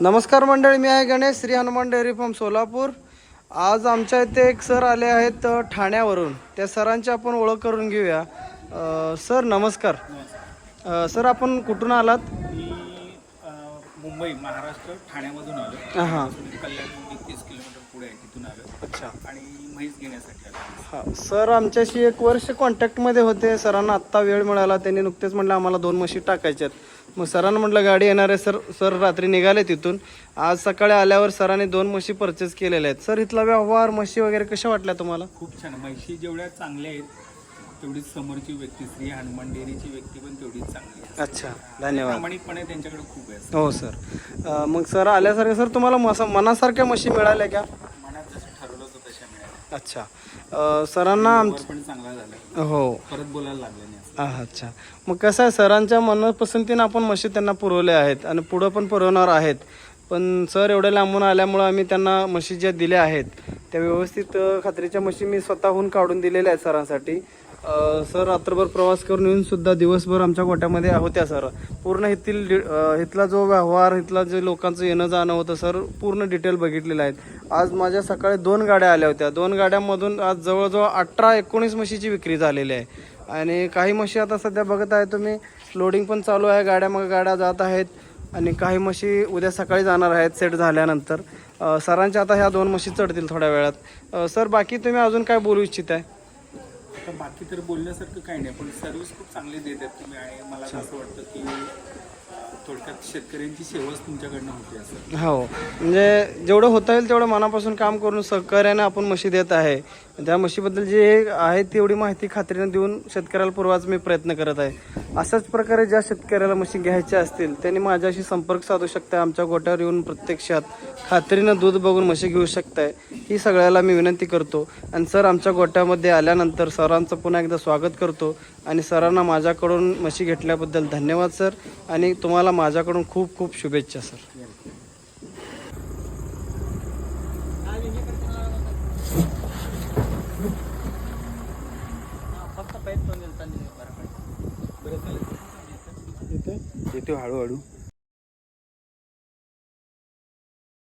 नमस्कार मंडळी मी आहे गणेश श्री हनुमान डेअरी फार्म सोलापूर. आज आमच्या इथे एक सर आले आहेत ठाण्यावरून. त्या सरांची आपण ओळख करून घेऊया. सर नमस्कार. सर आपण कुठून आलात? मुंबई महाराष्ट्र ठाण्यामधून आलो हां कल्याण तीस किलोमीटर पुढे आहे तिथून आलो अच्छा. आणि म्हैस घेण्यासाठी आलो हां सर आमच्याशी एक वर्ष कॉन्टॅक्टमध्ये होते. सरांना आत्ता वेळ मिळाला. त्यांनी नुकतेच म्हटलं आम्हाला दोन म्हशी टाकायच्यात मग सरांना म्हटलं गाडी येणार आहे सर सर रात्री निघाले तिथून. आज सकाळी आल्यावर सरांनी दोन म्हशी परचेस केलेल्या आहेत. सर इथला व्यवहार म्हशी वगैरे कशा वाटल्या तुम्हाला? खूप छान. म्हशी जेवढ्या चांगल्या आहेत तेवढीच समोरची व्यक्ती श्री हनुमान डेअरीची व्यक्ती पण तेवढीच चांगली आहे. अच्छा धन्यवाद. प्रामाणिकपणे त्यांच्याकडे खूप आहे हो सर. अ, मग सर आल्यासारखं सर तुम्हाला मस मनासारख्या म्हशी मिळाल्या का? मनात जसं ठरवलं होतं तशा मिळाल्या. अच्छा. अ, सरांना आम पण चांगला झाला. हो. परत बोलायला लागलं नाही असं. आह, अच्छा. मग कसं आहे सरांच्या मनपसंतीनं आपण म्हशी त्यांना पुरवल्या आहेत आणि पुढं पण पुरवणार आहेत. पण सर एवढ्या लांबून आल्यामुळं आम्ही त्यांना म्हशी ज्या दिल्या आहेत त्या व्यवस्थित खात्रीच्या म्हशी मी स्वतःहून काढून दिलेल्या आहेत सरांसाठी. सर रात्रभर प्रवास करून येऊन सुद्धा दिवसभर आमच्या गोट्यामध्ये होत्या सर. पूर्ण इथील डि- इथला जो व्यवहार इथला जे लोकांचं येणं जाणं होतं सर पूर्ण डिटेल बघितलेलं आहेत. आज माझ्या सकाळी दोन गाड्या आल्या होत्या. दोन गाड्यांमधून आज जवळजवळ अठरा एकोणीस म्हशीची विक्री झालेली आहे. आणि काही म्हशी आता सध्या बघत आहे तुम्ही लोडिंग पण चालू आहे गाड्या मग गाड्या जात आहेत. आणि काही म्हशी उद्या सकाळी जाणार आहेत सेट झाल्यानंतर. सरांच्या आता ह्या दोन म्हशी चढतील थोड्या वेळात. सर बाकी तुम्ही अजून काय बोलू इच्छित आहे आता बाकी तर बोलण्यासारखं काही नाही पण सर्व्हिस खूप चांगली देतात तुम्ही आणि मला असं वाटतं की थोडक्यात शेतकऱ्यांची सेवाच तुमच्याकडनं होते असं. हो. म्हणजे जेवढं होता येईल तेवढं मनापासून काम करून सहकार्याने आपण म्हशी देत आहे. त्या म्हशीबद्दल जे आहे तेवढी माहिती खात्रीने देऊन शेतकऱ्याला पुरवायचा मी प्रयत्न करत आहे. अशाच प्रकारे ज्या शेतकऱ्याला म्हशी घ्यायच्या असतील त्यांनी माझ्याशी संपर्क साधू शकता आमच्या गोट्यावर येऊन प्रत्यक्षात खात्रीनं दूध बघून म्हशी घेऊ शकताय. ही सगळ्याला मी विनंती करतो. आणि सर आमच्या गोट्यामध्ये आल्यानंतर सरांचं पुन्हा एकदा स्वागत करतो. आणि सरांना माझ्याकडून म्हशी घेतल्याबद्दल धन्यवाद सर. आणि तुम्हाला माझ्याकडून खूप खूप शुभेच्छा सर. येतो हळूहळू.